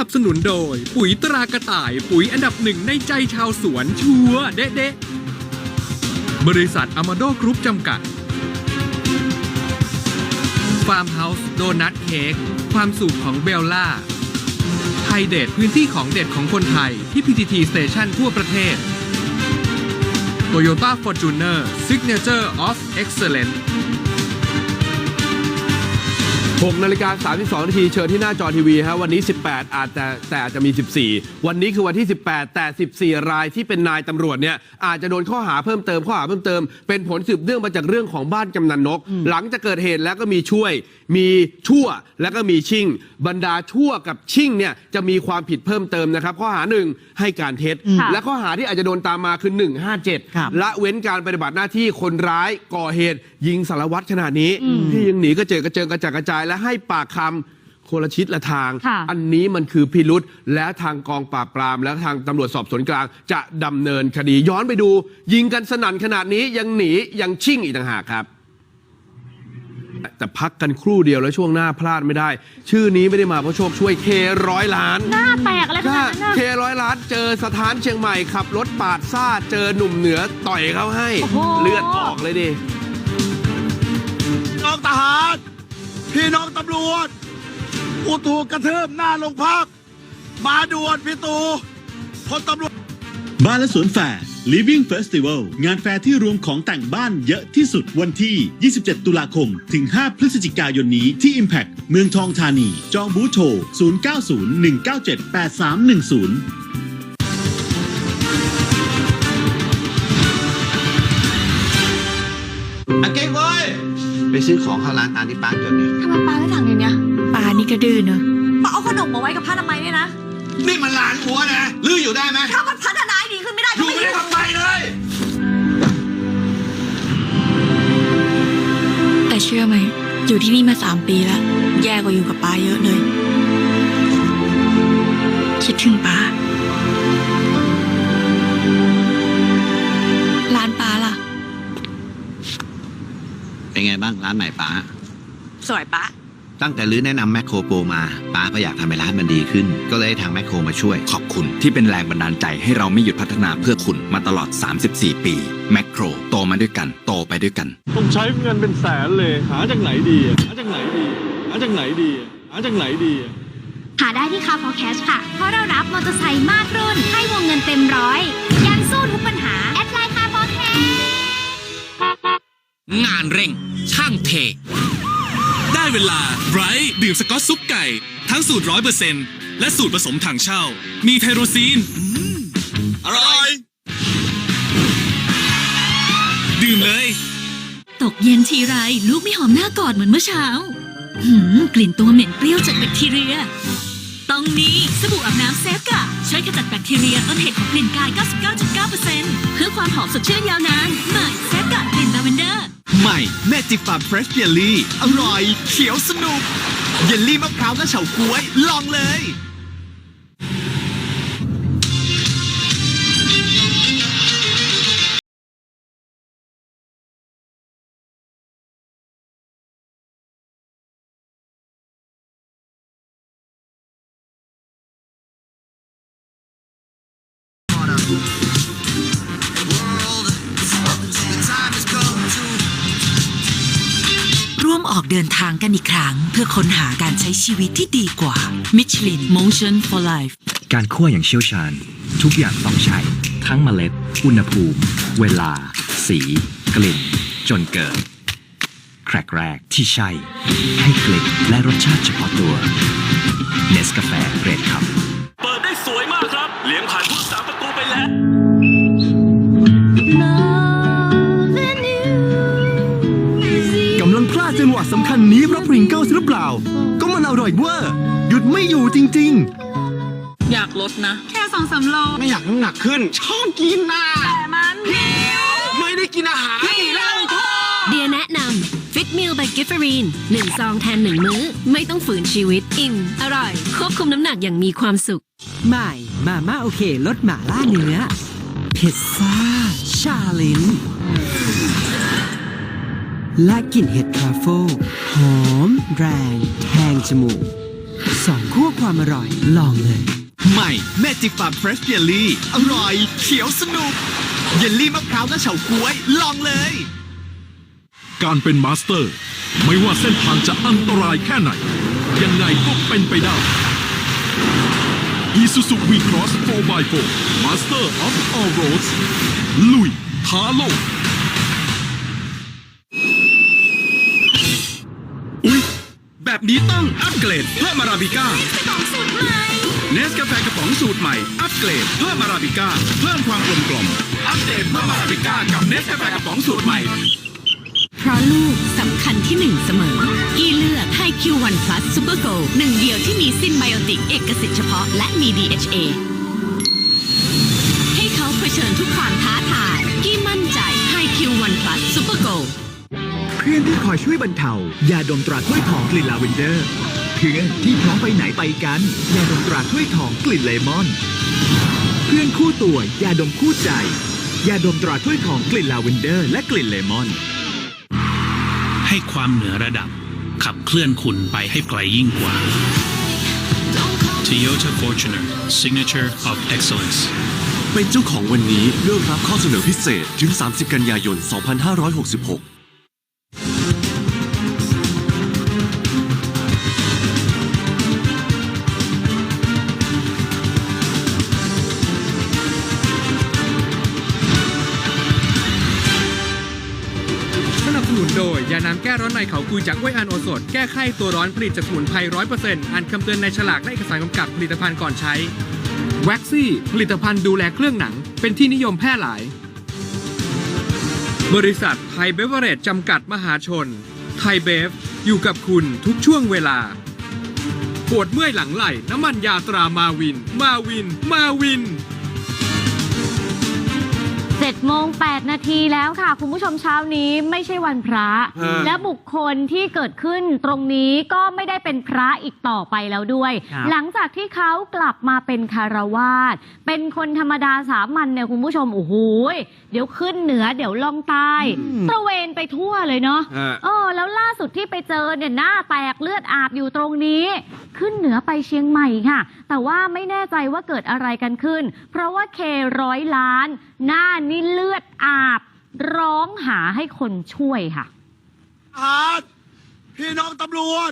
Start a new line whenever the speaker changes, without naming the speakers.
นับสนุนโดย ปุ๋ยตรากระต่ายปุ๋ยอันดับหนึ่งในใจชาวสวนชัวร์เด๊ะเดะบริษัทอมาโดกรุ๊ปจำกัด ฟาร์มเฮาส์โดนัทเค้กความสุขของเบลล่า ไทยเดทพื้นที่ของเด็ดของคนไทยที่ PTT Station ทั่วประเทศ Toyota Fortuner Signature of Excellence
6นาฬิกา32นาทีเชิญที่หน้าจอทีวีฮะวันนี้ 18 อาจจะแต่อาจจะมี 14 วันนี้คือวันที่ 18 แต่ 14 รายที่เป็นนายตำรวจเนี่ยอาจจะโดนข้อหาเพิ่มเติมข้อหาเพิ่มเติม เป็นผลสืบเนื่องมาจากเรื่องของบ้านกำนันนก หลังจากเกิดเหตุแล้วก็มีช่วย มีชั่วแล้วก็มีชิ่ง บรรดาชั่วกับชิ่งเนี่ยจะมีความผิดเพิ่มเติมนะครับ ข้อหาหนึ่งให้การเท็จ
ค่ะ
และข้อหาที่อาจจะโดนตามมาคือ
ครับ
157 ละเว้นการปฏิบัติหน้าที่คนร้ายก่อเหตุยิงสารวัตรขนาดนี้ที่ยังหนีกระเจิงกระเจิงกระจัดกระจายและให้ปากคำคนละชิดละทาง
ค่ะ
อันนี้มันคือพิรุษและทางกองปราบปราม และทางตำรวจสอบสวนกลาง จะดำเนินคดีย้อนไปดู ยิงกันสนั่นขนาดนี้ยังหนียังชิ่งอีกต่างหากครับ แต่พักกันครู่เดียวแล้วช่วงหน้าพลาดไม่ได้ ชื่อนี้ไม่ได้มาเพราะโชคช่วยเคร้อยล้าน
หน้าแตกอะไรข
ถ้า
นาดนั้น
เค
น่ะ
ร้อยล้านเจอสถานเชียงใหม่ขับรถปาดซ่าเจอหนุ่มเหนือต่อยเขาให้
โอ้โห
เลือดออกเลยดิ
น้องทหาร พี่น้องตำรวจกูถูกกระเทิบหน้าโรงพัก มาด่วนพี่ตูพลตำรวจ
บ้านและสวนแฟร์ Living Festival งานแฟร์ที่รวมของแต่งบ้านเยอะที่สุดวันที่ 27 ตุลาคม ถึง 5 พฤศจิกายนนี้ที่ Impact เมืองทองธานี จองบูธโชว์0901978310
ไปซื้อของเข้าร้านตามที่ป้าจดเนี่ย
ทำไมปลาไม่ถังอย่างเนี้ย
ปลานี่ก็ดื้อเนอะ
มาเอาขนมมาไว้กับผ้าทำไมยเนี่ยนะ
นี่มันร้านหัวนะลืออยู่ได้ไหม
ถ้ามันพัฒนาให้ดีขึ้นไม่ได้
อ
ก็
ยู่
ไม่
ไม่ได้
ได้
ทำไมเลย
แต่เชื่อไหม อยู่ที่นี่มาสามปีแล้ว แย่กว่าอยู่กับปลาเยอะเลย คิดถึงปลา
เป็นไงบ้างร้านใหม่ป้า
สวยปะ
ตั้งแต่ลือแนะนำแมคโครโปรมาป้าก็อยากทำให้ร้านมันดีขึ้น ก็เลยให้ทางแมคโครมาช่วย
ขอบคุณที่เป็นแรงบันดาลใจให้เราไม่หยุดพัฒนาเพื่อคุณมาตลอด 34 ปีแมคโครโตมาด้วยกัน โตไปด้วยกัน
ต้องใช้เงินเป็นแสนเลย หาจากไหนดีอะหาจากไหนดีหาจากไหนดีอะหาจากไหนดีอะ
หาได้ที่คา for cash ค่ะ เพราะเรารับมอเตอร์ไซค์มากรุ่น ให้วงเงินเต็มร้อย ยังสู้ทุกปัญหา
งานเร่ง ช่างเท
ได้เวลาไบรท์ดื่มสกอตซุปไก่ ทั้งสูตรร้อยเปอร์เซ็นต์และสูตรผสมถังเช่า มีไทโรซีน
อร่อย
ดื่มเลย
ตกเย็นทีไรลูกไม่หอมหน้ากอดเหมือนเมื่อเช้า หืมกลิ่นตัวเหม็นเปรี้ยวจากแบคทีเรียต้องนี้สบู่อาบน้ำเซฟกะช่วยขจัดแบคทีเรียต้นเหตุของกลิ่นกาย 99.9%เพื่อความหอมสดชื่นยาวนานใหม่เซ
ม่แม่จิฟาร์มเฟรชเยลลี่อร่อย เขียวสนุก เยลลี่มะพร้าวและเฉาก๊วย ลองเลย
ร่ว ออกเดินทางกันอีกครั้ง เพื่อค้นหาการใช้ชีวิตที่ดีกว่า Michelin Motion for Life
การคั่วอย่างเชี่ยวชาญ ทุกอย่างต้องใช้ ทั้งเมล็ด อุณหภูมิ เวลา สี กลิ่น จนเกิด แครกแรกที่ใช่ ให้กลิ่นและรสชาติเฉพาะตัวเนสกาแฟเกรดครับ
เปิดได้สวยมากครับเลี้ยงผ่านผู้สามประตูไปแล้ว
สำคัญนี้เพราะพริงเกิลหรือเปล่า ก็มันอร่อยเวอร์หยุดไม่อยู่จริงๆ
อยากลดนะ แค่สองสามโล
ไม่อยากน้ำหนักขึ้น ชอบกินน่ะ
แต่มันหิว
ไม่ได้กินอาหาร
พี่เล่าทอ
เดียแนะนำ Fit Meal by Giffering 1ซองแทน1มื้อ ไม่ต้องฝืนชีวิตอิ่มอร่อย ควบคุมน้ำหนักอย่างมีความสุข
ใหม่มาม่าโอเคลดหม่าล่าเนื้อพิซซ่าชาลิน และกลิ่นเห็ดทรัฟเฟิลหอม แรง แทงจมูกสองขั้วความอร่อยลองเลย
ใหม่แม่จิกฟาร์มเฟรชเยลลี่ อร่อย เขียวสนุก เยลลี่มะพร้าวและเฉาก๊วย ลองเลย
การเป็นมาสเตอร์ ไม่ว่าเส้นทางจะอันตรายแค่ไหน ยังไงก็เป็นไปได้ Isuzu V-Cross 4x4 Master of All Roads ลุยท้าโลก
อุ๊ย แบบนี้ต้องอัปเกรดเพิ่มอาราบิก้าเนสกาแฟกระป๋องสูตรใหม่ อัปเกรดเพิ่มอาราบิก้าเพิ่มความกลมกล่อมอัปเดตเพิ่มอาราบิก้ากับเนสกาแฟกระป๋องสูตรใหม่
เพราะลูกสำคัญที่หนึ่งเสมอ กี้เลือกไฮคิววันพลัสซูเปอร์โกลหนึ่งเดียวที่มีซินไบโอติกเอกสิทธิ์เฉพาะและมี DHA เพื่อ
นที่คอยช่วยบรรเทายาดมตราถ้วยทองกลิ่นลาเวนเดอร์เพื่อนที่พร้อมไปไหนไปกันยาดมตราถ้วยทองกลิ่นเลมอน เพื่อนคู่ตัวยาดมคู่ใจยาดมตราถ้วยทองกลิ่นลาเวนเดอร์ และกลิ่นเลมอน
ให้ความเหนือระดับ ขับเคลื่อนคุณไปให้ไกลยิ่งกว่า Toyota Fortuner Signature of Excellence
เป็นเจ้าของวันนี้เลือกรับข้อเสนอพิเศษถึง 30 กันยายน 2566
น้ำแก้ร้อนในเขากุยจากเวยอันโอสถแก้ไข้ตัวร้อนผลิตจากสมุนไพรร้อยเปอร์เซ็นต์อ่านคำเตือนในฉลากและเอกสารกำกับผลิตภัณฑ์ก่อนใช้แว็กซี่ผลิตภัณฑ์ดูแลเครื่องหนัง เป็นที่นิยมแพร่หลาย บริษัทไทยเบเวอเรจจำกัดมหาชน ไทยเบฟ อยู่กับคุณทุกช่วงเวลา ปวดเมื่อยหลังไหล่น้ำมันยาตรามาวิน มาวิน มาวิน
7โมง8นาทีแล้วค่ะ คุณผู้ชมเช้านี้ไม่ใช่วันพระ
ฮะ
และบุคคลที่เกิดขึ้นตรงนี้ก็ไม่ได้เป็นพระอีกต่อไปแล้วด้วย
ครับ
หลังจากที่เขากลับมาเป็นคารวาสเป็นคนธรรมดาสามัญเนี่ยคุณผู้ชมโอ้โหยเดี๋ยวขึ้นเหนือเดี๋ยวล่องใต้ตระเวนไปทั่วเลยเนาะ
ฮะ
เออแล้วล่าสุดที่ไปเจอเนี่ยหน้าแตกเลือดอาบอยู่ตรงนี้ ขึ้นเหนือไปเชียงใหม่ค่ะ แต่ว่าไม่แน่ใจว่าเกิดอะไรกันขึ้น เพราะว่าเคร้อยล้าน หน้านี่เลือดอาบ ร้องหาให้คนช่วยค่ะ
ทหารพี่น้องตำรวจ